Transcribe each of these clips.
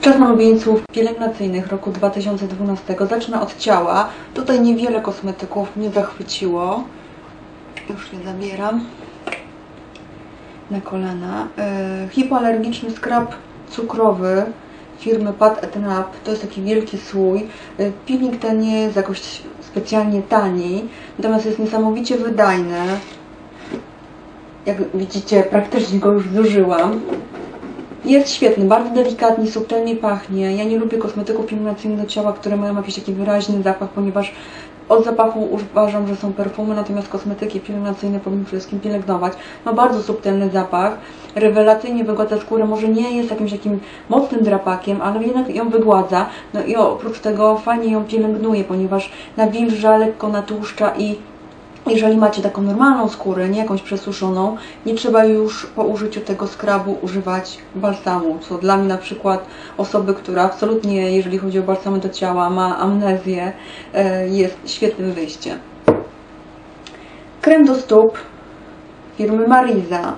Czas na ulubieńców pielęgnacyjnych roku 2012. Zacznę od ciała. Tutaj niewiele kosmetyków mnie zachwyciło. Już je zabieram na kolana. Yy, hipoalergiczny skrab cukrowy firmy Pat Etnap. To jest taki wielki słój. Yy, Peeling ten nie jest jakoś specjalnie tani, natomiast jest niesamowicie wydajny. Jak widzicie, praktycznie go już zużyłam. Jest świetny, bardzo delikatnie, subtelnie pachnie. Ja nie lubię kosmetyków pielęgnacyjnych do ciała, które mają jakiś taki wyraźny zapach, ponieważ od zapachu uważam, że są perfumy, natomiast kosmetyki pielęgnacyjne powinny wszystkim pielęgnować. Ma bardzo subtelny zapach, rewelacyjnie wygładza skórę, może nie jest jakimś takim mocnym drapakiem, ale jednak ją wygładza. No i oprócz tego fajnie ją pielęgnuje, ponieważ nawilża, lekko natłuszcza i jeżeli macie taką normalną skórę, nie jakąś przesuszoną, nie trzeba już po użyciu tego skrabu używać balsamu, co dla mnie na przykład osoby, która absolutnie, jeżeli chodzi o balsamy do ciała, ma amnezję, e, jest świetnym wyjściem. Krem do stóp firmy Mariza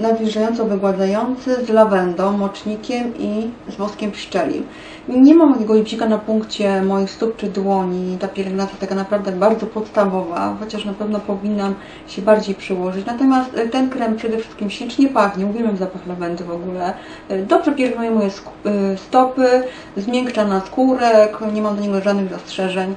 nawilżająco wygładzający z lawendą, mocznikiem i z woskiem pszczelim. Nie mam takiego lipcika na punkcie moich stóp czy dłoni. Ta pielęgnacja taka naprawdę bardzo podstawowa, chociaż na pewno powinnam się bardziej przyłożyć. Natomiast e, ten krem przede wszystkim ślicznie pachnie, uwielbiam zapach lawendy w ogóle. E, Dobrze pielęgnuje moje e, stopy, zmiękcza na skórek, nie mam do niego żadnych zastrzeżeń.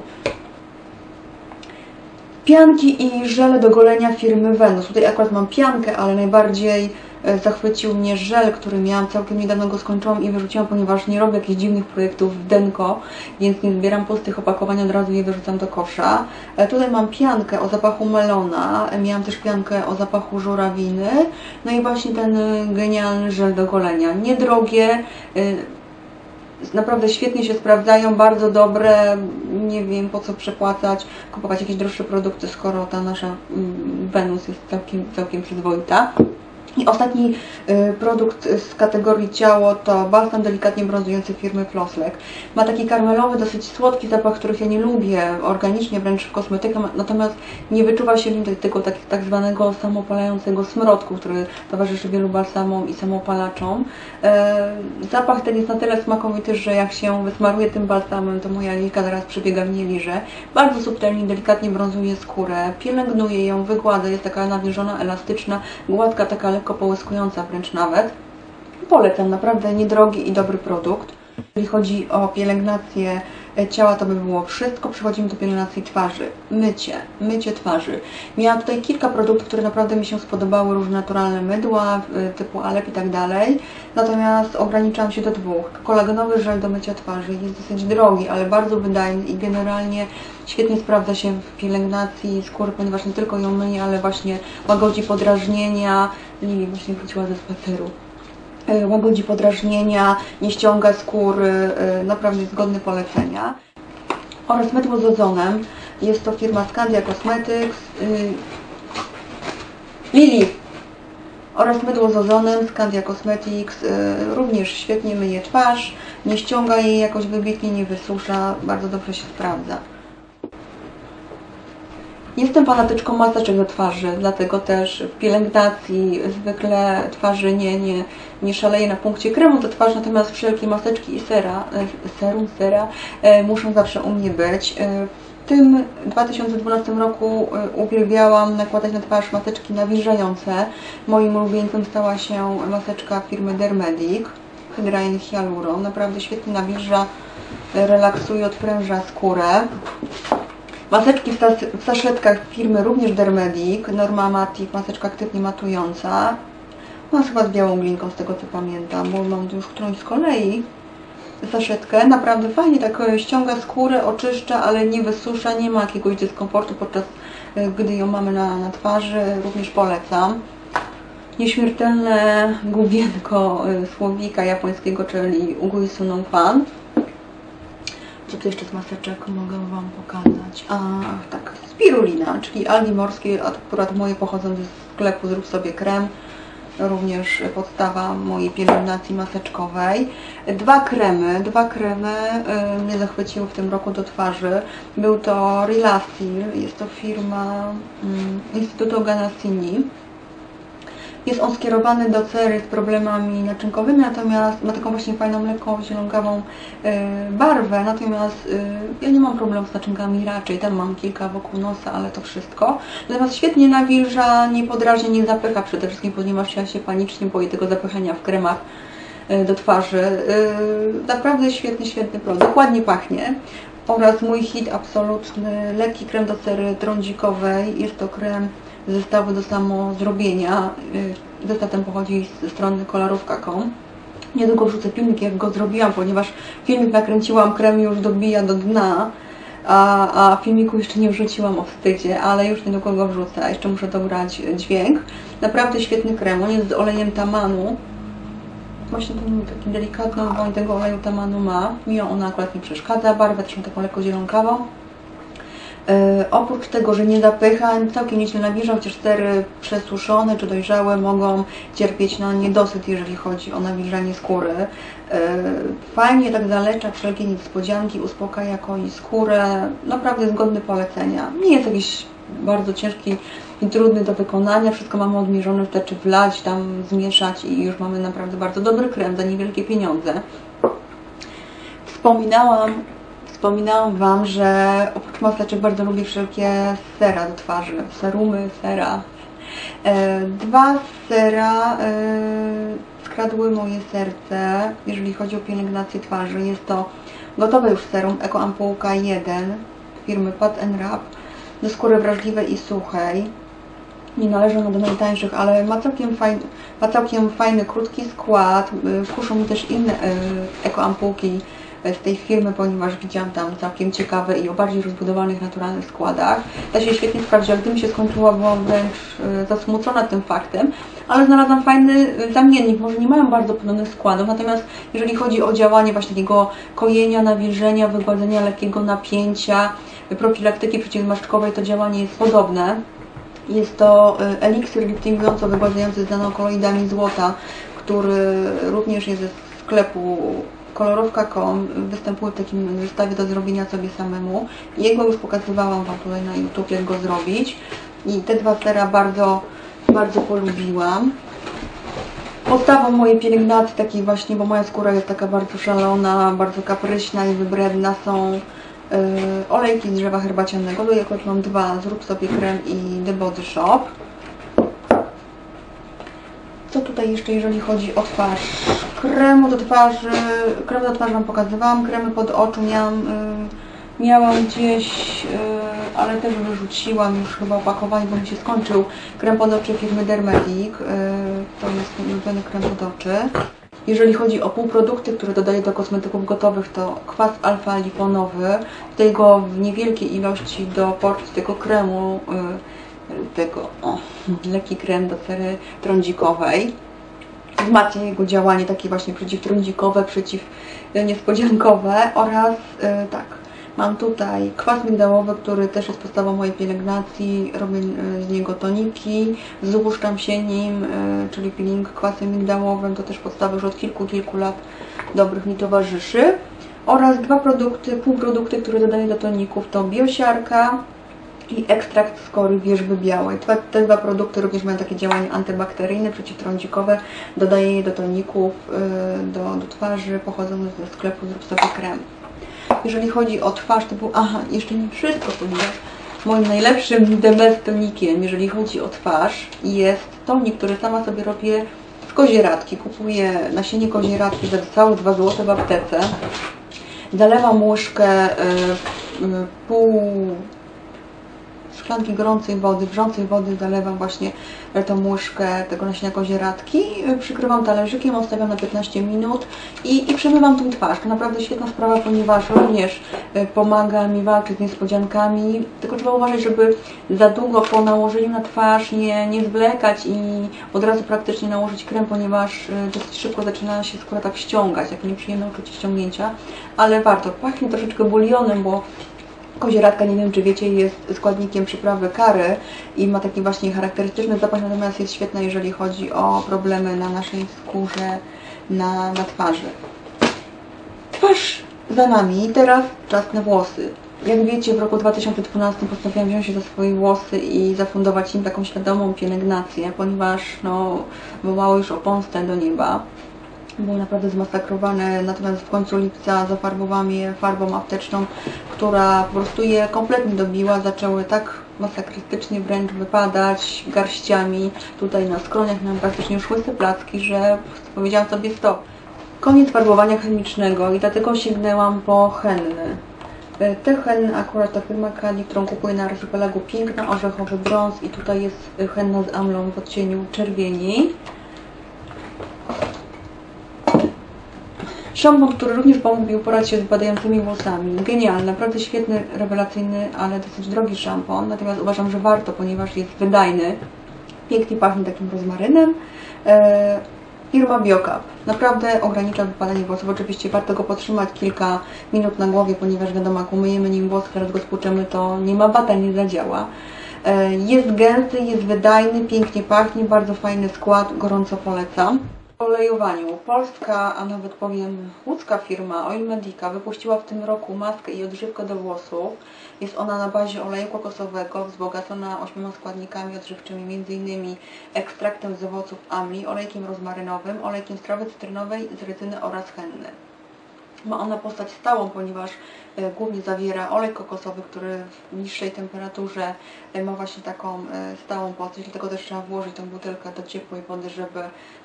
Pianki i żele do golenia firmy Venus. Tutaj akurat mam piankę, ale najbardziej e, zachwycił mnie żel, który miałam całkiem niedawno go skończyłam i wyrzuciłam, ponieważ nie robię jakichś dziwnych projektów w Denko, więc nie zbieram pustych opakowań, od razu je wyrzucam do kosza. E, Tutaj mam piankę o zapachu melona, e, miałam też piankę o zapachu żurawiny, no i właśnie ten genialny żel do golenia. Niedrogie, naprawdę świetnie się sprawdzają, bardzo dobre, nie wiem po co przepłacać, kupować jakieś droższe produkty, skoro ta nasza mm, Venus jest całkiem, całkiem przyzwoita. I ostatni y, produkt z kategorii ciało to balsam delikatnie brązujący firmy Flosslek. Ma taki karmelowy, dosyć słodki zapach, których ja nie lubię, organicznie wręcz w kosmetykę, natomiast nie wyczuwa się w nim tego tak, tak zwanego samopalającego smrodku, który towarzyszy wielu balsamom i samopalaczom. E, zapach ten jest na tyle smakowity, że jak się wysmaruje tym balsamem, to moja lilka zaraz przebiega w nieliże. Bardzo subtelnie, delikatnie brązuje skórę, pielęgnuje ją, wygładza, jest taka nawilżona, elastyczna, gładka, taka lekko połyskująca wręcz nawet. Polecam, naprawdę niedrogi i dobry produkt. Jeżeli chodzi o pielęgnację ciała, to by było wszystko. Przechodzimy do pielęgnacji twarzy. Mycie, mycie twarzy. Miałam tutaj kilka produktów, które naprawdę mi się spodobały, różne naturalne mydła, typu Alep i tak dalej. Natomiast ograniczam się do dwóch. Kolagenowy żel do mycia twarzy jest dosyć drogi, ale bardzo wydajny i generalnie świetnie sprawdza się w pielęgnacji skóry, ponieważ nie tylko ją myje, ale właśnie łagodzi podrażnienia. Lili właśnie wróciła ze spaceru łagodzi podrażnienia, nie ściąga skóry, y, naprawdę jest godny polecenia. Oraz mydło z ozonem. Jest to firma Scandia Cosmetics. Y, Lili! Oraz mydło z ozonem Scandia Cosmetics. y, Również świetnie myje twarz, nie ściąga jej jakoś wybitnie, nie wysusza, bardzo dobrze się sprawdza. Jestem fanatyczką maseczek do twarzy, dlatego też w pielęgnacji zwykle twarzy nie, nie, nie szaleję na punkcie kremu do twarzy, natomiast wszelkie maseczki i sera, e, serum, sera e, muszą zawsze u mnie być. E, w tym 2012 roku uwielbiałam nakładać na twarz maseczki nawilżające. Moim ulubieńcem stała się maseczka firmy Dermedic, Hydrain Hyaluron. Naprawdę świetnie nawilża, relaksuje, odpręża skórę. Maseczki w, w saszetkach firmy również Dermedic, Norma Matic, maseczka aktywnie matująca. Ona chyba z białą glinką z tego co pamiętam, bo mam już którąś z kolei saszetkę. Naprawdę fajnie tak e, ściąga skórę, oczyszcza, ale nie wysusza, nie ma jakiegoś dyskomfortu podczas e, gdy ją mamy na, na twarzy. Również polecam. Nieśmiertelne gubienko e, słowika japońskiego, czyli Uguisu no Fan. Co tu jeszcze z maseczek mogę Wam pokazać? A, tak, spirulina, czyli algi morskie, akurat moje pochodzą ze sklepu Zrób sobie krem. Również podstawa mojej pielęgnacji maseczkowej. Dwa kremy, dwa kremy y, mnie zachwyciły w tym roku do twarzy. Był to Rilastil, jest to firma y, Instytutu Ganassini. Jest on skierowany do cery z problemami naczynkowymi, natomiast ma taką właśnie fajną, lekką, zielonkawą e, barwę, natomiast e, ja nie mam problemu z naczynkami raczej, tam mam kilka wokół nosa, ale to wszystko. Natomiast świetnie nawilża, nie podrażnia, nie zapycha przede wszystkim, ponieważ ja się panicznie boję tego zapychania w kremach e, do twarzy. Naprawdę świetny, świetny produkt, ładnie pachnie. Oraz mój hit absolutny, lekki krem do cery trądzikowej. Jest to krem zestawu do samo zrobienia. Y, zestaw ten pochodzi ze strony kolorówka.com. Niedługo wrzucę filmik, jak go zrobiłam, ponieważ filmik nakręciłam, krem już dobija do dna, a, a filmiku jeszcze nie wrzuciłam o wstydzie, ale już niedługo go wrzucę, jeszcze muszę dobrać dźwięk. Naprawdę świetny krem, on jest z olejem tamanu. Właśnie ten taki delikatną woń tego oleju tamanu ma. Mi ona akurat nie przeszkadza, barwę też taką lekko zielonkawą. E, oprócz tego, że nie zapycha, całkiem nieźle nawilża, chociaż sery przesuszone czy dojrzałe mogą cierpieć na niedosyt, jeżeli chodzi o nawilżanie skóry. E, fajnie tak zalecza wszelkie niespodzianki, uspokaja koi skórę. Naprawdę zgodny polecenia. Nie jest jakiś bardzo ciężki i trudny do wykonania. Wszystko mamy odmierzone, wystarczy wlać, tam zmieszać i już mamy naprawdę bardzo dobry krem za niewielkie pieniądze. Wspominałam Wspominałam Wam, że oprócz maseczek bardzo lubię wszelkie sera do twarzy, serumy, sera. E, dwa sera e, skradły moje serce, jeżeli chodzi o pielęgnację twarzy. Jest to gotowe już serum Eco Ampułka 1 firmy Pat Wrap do skóry wrażliwej i suchej. Nie należy do najtańszych, ale ma całkiem fajny, ma całkiem fajny, krótki skład. E, kuszą mi też inne Eco Ampułki tej firmy, ponieważ widziałam tam całkiem ciekawe i o bardziej rozbudowanych, naturalnych składach. Ta się świetnie sprawdziła. Gdy mi się skończyła, byłam wręcz e, zasmucona tym faktem, ale znalazłam fajny e, zamiennik. Może nie mają bardzo podobnych składów, natomiast jeżeli chodzi o działanie właśnie takiego kojenia, nawilżenia, wygładzenia lekkiego napięcia, profilaktyki przeciwmaszczkowej, to działanie jest podobne. Jest to e, eliksir liftingująco-wygładzający z nanokoloidami złota, który również jest ze sklepu kolorówka.com występuje w takim zestawie do zrobienia sobie samemu. Jego już pokazywałam Wam tutaj na YouTube, jak go zrobić. I te dwa sera bardzo, bardzo polubiłam. Podstawą mojej pielęgnacji takiej właśnie, bo moja skóra jest taka bardzo szalona, bardzo kapryśna i wybredna są yy, olejki z drzewa herbacianego. Tutaj akurat mam dwa, zrób sobie krem i The Body Shop. Co tutaj jeszcze, jeżeli chodzi o twarz? Kremu do twarzy, krem do twarzy Wam pokazywałam, kremy pod oczu miałam, y, miałam gdzieś, y, ale też wyrzuciłam już chyba opakowanie, bo mi się skończył. Krem pod oczy firmy Dermedic, y, to jest ulubiony krem pod oczy. Jeżeli chodzi o półprodukty, które dodaję do kosmetyków gotowych, to kwas alfa-liponowy. Tutaj go w niewielkiej ilości do porcji tego kremu tego, o, lekki krem do cery trądzikowej. Wzmacnia jego działanie takie właśnie przeciwtrądzikowe, przeciwniespodziankowe oraz yy, tak, mam tutaj kwas migdałowy, który też jest podstawą mojej pielęgnacji, robię yy, z niego toniki, złuszczam się nim, yy, czyli peeling kwasem migdałowym, to też podstawa już od kilku, kilku lat dobrych mi towarzyszy. Oraz dwa produkty, półprodukty, które dodaję do toników to biosiarka i ekstrakt skory wierzby białej. Te dwa produkty również mają takie działanie antybakteryjne, przeciwtrądzikowe. Dodaję je do toników, y, do, do twarzy, pochodzą ze sklepu Zrób sobie krem. Jeżeli chodzi o twarz, to był, aha, jeszcze nie wszystko, ponieważ moim najlepszym The tonikiem, jeżeli chodzi o twarz, jest tonik, który sama sobie robię z kozieradki. Kupuję nasienie kozieradki za całe 2 zł w aptece. Zalewam łyżkę y, y, pół szklanki gorącej wody, wrzącej wody zalewam właśnie tą łyżkę tego nasienia kozieradki, przykrywam talerzykiem, odstawiam na 15 minut i, i przemywam tą twarz. To naprawdę świetna sprawa, ponieważ również e, pomaga mi walczyć z niespodziankami, tylko trzeba uważać, żeby za długo po nałożeniu na twarz nie, nie zwlekać i od razu praktycznie nałożyć krem, ponieważ e, dosyć szybko zaczyna się skóra tak ściągać, takie nieprzyjemne uczucie ściągnięcia, ale warto. Pachnie troszeczkę bulionem, bo Kozieradka, nie wiem czy wiecie, jest składnikiem przyprawy kary i ma taki właśnie charakterystyczny zapach, natomiast jest świetna, jeżeli chodzi o problemy na naszej skórze, na, na twarzy. Twarz za nami, teraz czas na włosy. Jak wiecie, w roku 2012 postanowiłam wziąć się za swoje włosy i zafundować im taką świadomą pielęgnację, ponieważ no, wołały już o pomstę do nieba. Były naprawdę zmasakrowane, natomiast w końcu lipca zafarbowałam je farbą apteczną, która po prostu je kompletnie dobiła. Zaczęły tak masakrystycznie wręcz wypadać garściami. Tutaj na skroniach miałam praktycznie już łyse placki, że powiedziałam sobie stop. Koniec farbowania chemicznego i dlatego sięgnęłam po henny. E, Te henny akurat ta firma Kali, którą kupuję na archipelagu Piękna, orzechowy brąz i tutaj jest henna z amlą w odcieniu czerwieni. Szampon, który również pomógł mi uporać się z badającymi włosami. Genialny, naprawdę świetny, rewelacyjny, ale dosyć drogi szampon. Natomiast uważam, że warto, ponieważ jest wydajny. Pięknie pachnie takim rozmarynem. E, firma Biocap. Naprawdę ogranicza wypadanie włosów. Oczywiście warto go podtrzymać kilka minut na głowie, ponieważ wiadomo, jak umyjemy nim włos, teraz go spłuczemy, to nie ma bata, nie zadziała. E, jest gęsty, jest wydajny, pięknie pachnie, bardzo fajny skład, gorąco polecam. Olejowaniu. Polska, a nawet powiem łódzka firma Oil Medica wypuściła w tym roku maskę i odżywkę do włosów. Jest ona na bazie oleju kokosowego, wzbogacona ośmioma składnikami odżywczymi, m.in. ekstraktem z owoców amli, olejkiem rozmarynowym, olejkiem z trawy cytrynowej, z rycyny oraz henny. Ma ona postać stałą, ponieważ e, głównie zawiera olej kokosowy, który w niższej temperaturze e, ma właśnie taką e, stałą postać, dlatego też trzeba włożyć tą butelkę do ciepłej wody, żeby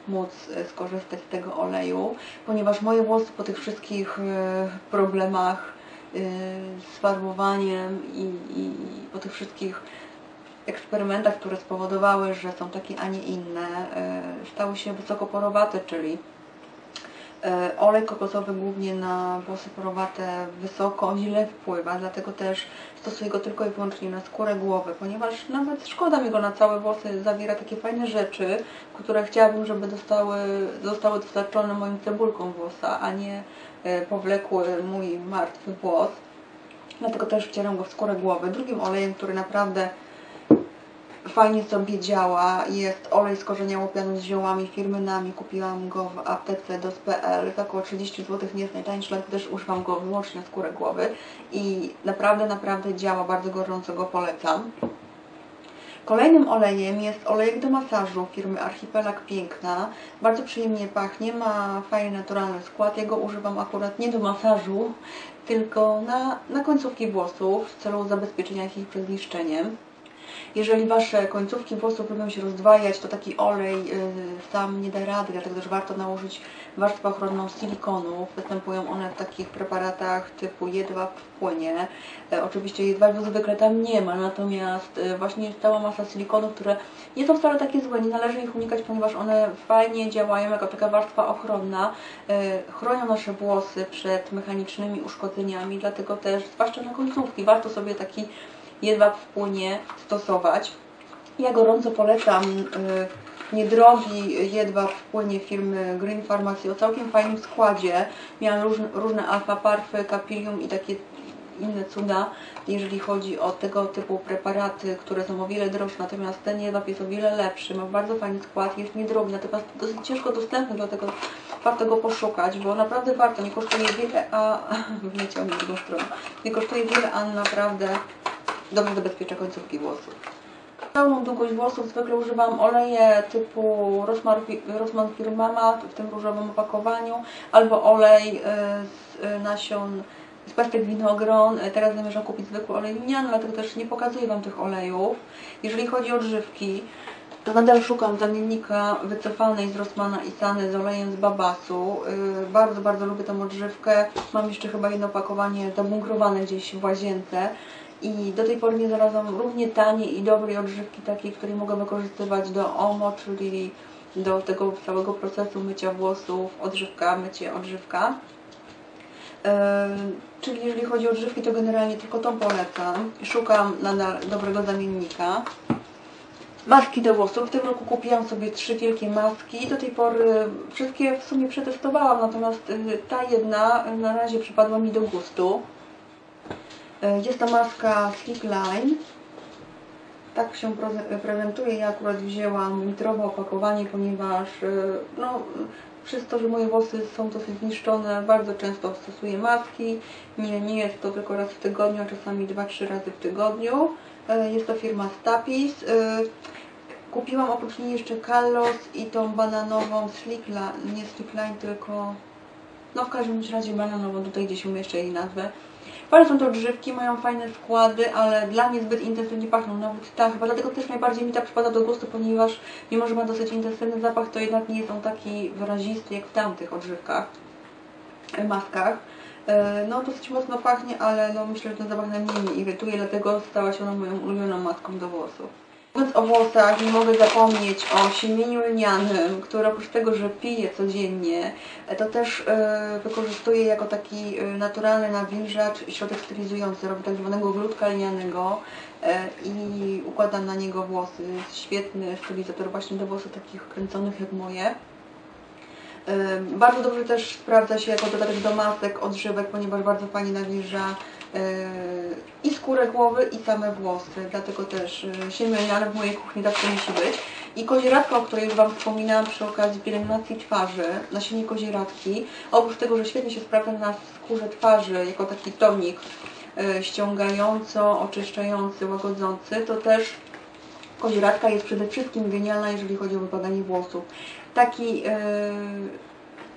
móc skorzystać z tego oleju, ponieważ moje włosy po tych wszystkich problemach z farbowaniem i, i po tych wszystkich eksperymentach, które spowodowały, że są takie, a nie inne, stały się wysoko porowate, czyli Olej kokosowy głównie na włosy porowate wysoko, źle wpływa, dlatego też stosuję go tylko i wyłącznie na skórę głowy, ponieważ nawet szkoda mi go na całe włosy, zawiera takie fajne rzeczy, które chciałabym, żeby dostały, zostały dostarczone moim cebulkom włosa, a nie e, powlekły mój martwy włos. Dlatego też wcieram go w skórę głowy. Drugim olejem, który naprawdę fajnie sobie działa. Jest olej z korzenia łopianu z ziołami firmy Nami. Kupiłam go w aptece dos.pl za około 30 zł. Nie jest najtańszy, ale też używam go wyłącznie skórę głowy. I naprawdę, naprawdę działa. Bardzo gorąco go polecam. Kolejnym olejem jest olejek do masażu firmy Archipelag Piękna. Bardzo przyjemnie pachnie, ma fajny, naturalny skład. Ja go używam akurat nie do masażu, tylko na, na końcówki włosów w celu zabezpieczenia ich przed niszczeniem. Jeżeli Wasze końcówki włosów lubią się rozdwajać, to taki olej y, sam nie da rady, dlatego też warto nałożyć warstwę ochronną silikonów. Występują one w takich preparatach typu jedwab w płynie. E, oczywiście jedwabiu zwykle tam nie ma, natomiast e, właśnie cała masa silikonów, które nie są wcale takie złe, nie należy ich unikać, ponieważ one fajnie działają jako taka warstwa ochronna, e, chronią nasze włosy przed mechanicznymi uszkodzeniami, dlatego też, zwłaszcza na końcówki, warto sobie taki jedwab w płynie stosować. Ja gorąco polecam y, niedrogi jedwab w płynie firmy Green Pharmacy o całkiem fajnym składzie. Miałam różne, różne alfa parfy, kapilium i takie inne cuda, jeżeli chodzi o tego typu preparaty, które są o wiele droższe, natomiast ten jedwab jest o wiele lepszy, ma bardzo fajny skład, jest niedrogi, natomiast dosyć ciężko dostępny, dlatego warto go poszukać, bo naprawdę warto, nie kosztuje wiele, a wleciał mi drugą stronę, nie kosztuje wiele, a naprawdę dobrze zabezpiecza końcówki włosów. Całą długość włosów zwykle używam oleje typu Rossmann, Rossmann Firma Mama w tym różowym opakowaniu albo olej y, z y, nasion z pestek winogron. Y, Teraz zamierzam kupić zwykły olej lniany, dlatego też nie pokazuję Wam tych olejów. Jeżeli chodzi o odżywki, to nadal szukam zamiennika wycofanej z Rossmana i Sany z olejem z Babasu. Yy, bardzo, bardzo lubię tą odżywkę. Mam jeszcze chyba jedno opakowanie zabunkrowane gdzieś w łazience. I do tej pory nie znalazłam równie taniej i dobrej odżywki takiej, której mogę wykorzystywać do OMO, czyli do tego całego procesu mycia włosów, odżywka, mycie, odżywka. Yy, czyli jeżeli chodzi o odżywki, to generalnie tylko tą polecam. Szukam nadal dobrego zamiennika. Maski do włosów. W tym roku kupiłam sobie trzy wielkie maski. Do tej pory wszystkie w sumie przetestowałam, natomiast y, ta jedna na razie przypadła mi do gustu. Y, Jest to maska Sleek Line. tak się prezentuje. Ja akurat wzięłam litrowe opakowanie, ponieważ e, no, przez to, że moje włosy są dosyć zniszczone, bardzo często stosuję maski. Nie, nie jest to tylko raz w tygodniu, a czasami 2-3 razy w tygodniu. E, Jest to firma Stapis. E, Kupiłam oprócz niej jeszcze Kallos i tą bananową Slickline, nie Slickline, tylko no w każdym razie bananową, tutaj gdzieś umieszczę jej nazwę. Fajne są to odżywki, mają fajne składy, ale dla mnie zbyt intensywnie pachną. Nawet ta, chyba dlatego też najbardziej mi ta przypada do gustu, ponieważ mimo, że ma dosyć intensywny zapach, to jednak nie jest on taki wyrazisty jak w tamtych odżywkach, maskach. E, No dosyć mocno pachnie, ale no myślę, że ten zapach najmniej mnie irytuje, dlatego stała się ona moją ulubioną maską do włosów. Mówiąc o włosach, nie mogę zapomnieć o siemieniu lnianym, które oprócz tego, że piję codziennie, e, to też e, wykorzystuję jako taki e, naturalny nawilżacz środek stylizujący. Robię tak zwanego glutka lnianego i układam na niego włosy. Jest świetny stylizator właśnie do włosów takich kręconych jak moje. Bardzo dobrze też sprawdza się jako dodatek do masek, odżywek, ponieważ bardzo fajnie nawilża i skórę głowy i same włosy. Dlatego też e, siemię lniane w mojej kuchni zawsze musi być. I kozieradka, o której już Wam wspominałam przy okazji pielęgnacji twarzy, nasienie kozieradki, oprócz tego, że świetnie się sprawdza na skórze twarzy jako taki tonik e, ściągająco, oczyszczający, łagodzący, to też kozieradka jest przede wszystkim genialna, jeżeli chodzi o wypadanie włosów. Taki e,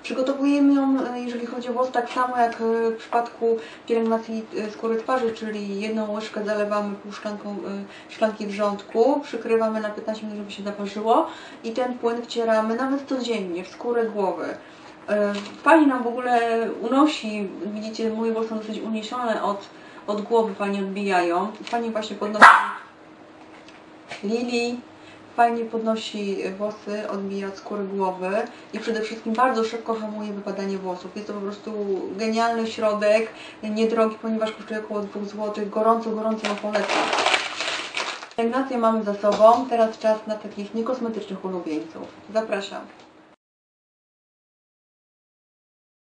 przygotowujemy ją, e, jeżeli chodzi o włos, tak samo jak e, w przypadku pielęgnacji e, skóry twarzy, czyli jedną łyżkę zalewamy pół szklanką, szklanki wrzątku, przykrywamy na 15 minut, żeby się zaparzyło i ten płyn wcieramy nawet codziennie w skórę głowy. Fajnie nam w ogóle unosi, widzicie, moje włosy są dosyć uniesione od, od głowy, fajnie odbijają. Fajnie właśnie podnosi Lili fajnie podnosi włosy, odbija od skóry głowy i przede wszystkim bardzo szybko hamuje wypadanie włosów. Jest to po prostu genialny środek, niedrogi, ponieważ kosztuje około 2 zł. Gorąco, gorąco ją polecam. Pielęgnację mamy za sobą, teraz czas na takich niekosmetycznych ulubieńców. Zapraszam.